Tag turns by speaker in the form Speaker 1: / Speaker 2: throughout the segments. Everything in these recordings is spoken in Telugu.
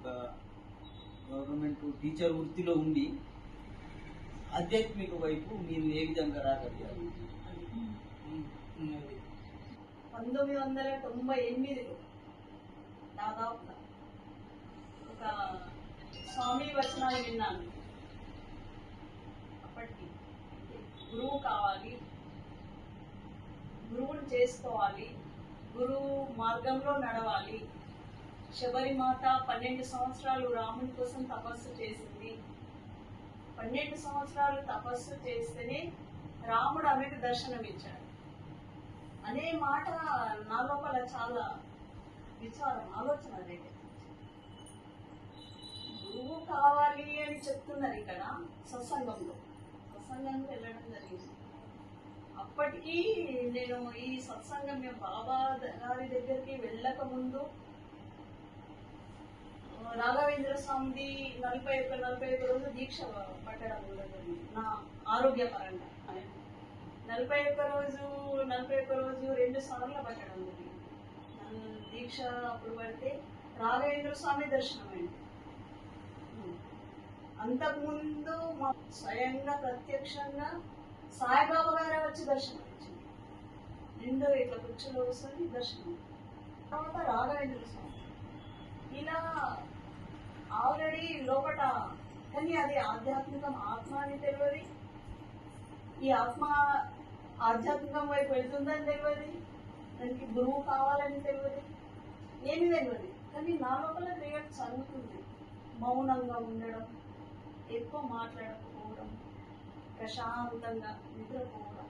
Speaker 1: ఒక గవర్నమెంట్ టీచర్ వృత్తిలో ఉండి ఆధ్యాత్మిక వైపు మీరు ఏ విధంగా రాగలిగారు?
Speaker 2: పంతొమ్మిది వందల తొంభై ఎనిమిదిలో దాదాపుగా ఒక స్వామి వచనాలు విన్నాను. అప్పటికి గురువు కావాలి గురువుని చేసుకోవాలి గురువు మార్గంలో నడవాలి శబరిమాత పన్నెండు సంవత్సరాలు రాముని కోసం తపస్సు చేసింది. పన్నెండు సంవత్సరాలు తపస్సు చేస్తేనే రాముడు ఆమెకు దర్శనం ఇచ్చాడు అనే మాట నా లోపల చాలా విచారం ఆలోచన రేకెత్తించింది. గురువు కావాలి అని చెప్తున్నారు ఇక్కడ సత్సంగంలో. సత్సంగంలో వెళ్ళడం జరిగింది. అప్పటికీ నేను ఈ సత్సంగం మేము బాబా గారి దగ్గరికి వెళ్ళక ముందు రాఘవేంద్ర స్వామిది నలభై ఒక్క నలభై ఒక్క రోజు దీక్ష పట్టడం కూడా జరిగింది. నా ఆరోగ్యపరంగా నలభై ఒక్క రోజు నలభై ఒక్క రోజు రెండు సార్లు పట్టడం జరిగింది. నన్ను దీక్ష అప్పుడు పడితే రాఘవేంద్ర స్వామి దర్శనం అయింది అంతకుముందు మా స్వయంగా ప్రత్యక్షంగా సాయిబాబా గారే వచ్చి దర్శనం ఇచ్చింది. నిండు ఇట్లా కుర్చీలో కూర్చొని దర్శనం. తర్వాత రాఘవేంద్ర స్వామి ఇలా ఆల్రెడీ లోపల కానీ అది ఆధ్యాత్మికం ఆత్మ అని తెలియదు ఈ ఆత్మ ఆధ్యాత్మికం వైపు వెళ్తుందని తెలియదు దానికి గురువు కావాలని తెలియదు ఏమి తెలియదు కానీ నా లోపల క్రియేట్ చదువుతుంది. మౌనంగా ఉండడం ఎక్కువ మాట్లాడకపోవడం ప్రశాంతంగా నిద్రపోవడం.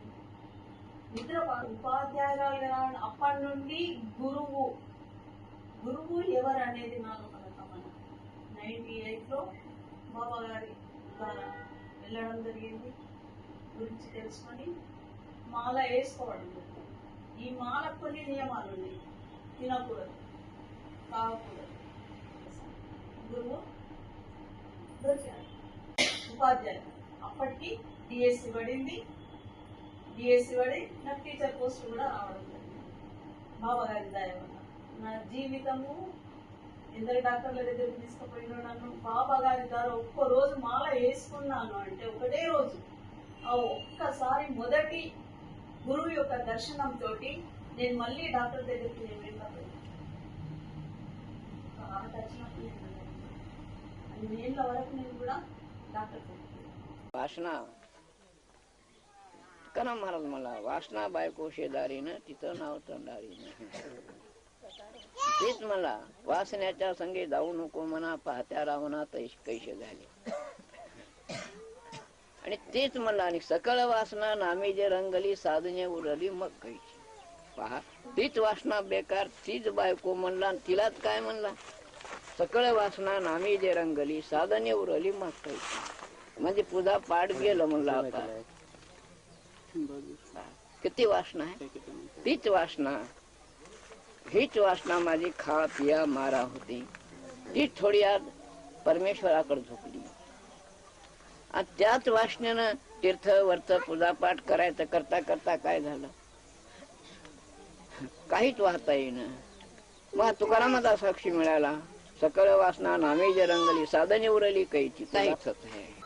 Speaker 2: నిద్ర ఉపాధ్యాయురాలు అప్పటి నుండి గురువు గురువు ఎవరు అనేది నా లోపల గమనం నైన్టీ ఎయిట్లో బాబా గారి ద్వారా వెళ్ళడం జరిగింది. గురించి తెలుసుకొని మాల వేసుకోవడం ఈ మాల కొన్ని నియమాలు ఉన్నాయి. తినకూడదు తాగకూడదు. గురువు దొరికారు ఉపాధ్యాయులు అప్పటికి డిఎస్సి పడింది. డిఎస్సి పడి నాకు టీచర్ పోస్ట్ కూడా రావడం జరిగింది. బాబా గారి దయ వల్ల. నా జీవితము ఇద్దరు డాక్టర్ల దగ్గరికి తీసుకుపోయిన నన్ను బాబా గారి ద్వారా ఒక్క రోజు మాల వేసుకున్నాను అంటే ఒకటే రోజు. ఆ ఒక్కసారి మొదటి గురువు యొక్క దర్శనంతో నేను మళ్ళీ డాక్టర్ దగ్గరికి నేను వెళ్ళకపోయాను ఆ దర్శనం నేను వరకు నేను కూడా డాక్టర్
Speaker 3: భాషణ కనం మరల మళ్ళా వాసన బాయ్ కోసే దారిన తితో దారిన तेच मला वासण्याच्या संगे जाऊ नको म्हणा पाहत्या रावणा तैश कैसे झाले. आणि तेच मला आणि सकळ वासना नामी जे रंगली साधने उरली मग कैची पहा तीच वासना बेकार तीच बायको म्हणला आणि तिलाच काय म्हणला? सकळ वासना नामी जे रंगली साधने उरली मग कैची म्हणजे पूजा पाठ गेलं म्हणलं आता. किती वासना आहे? तीच वासना. हीच वासना माझी खा पिया मारा होती. तीच थोडी आज परमेश्वराकडे झोपली. आणि त्याच वासनेनं तीर्थ वर्त पूजापाठ करायचं करता करता काय झालं? काहीच वाहता येईना. मग तुकारामाचा साक्षी मिळाला. सकळ वासना नामी जे रंगली साधने उरली कैची. काहीच होत आहे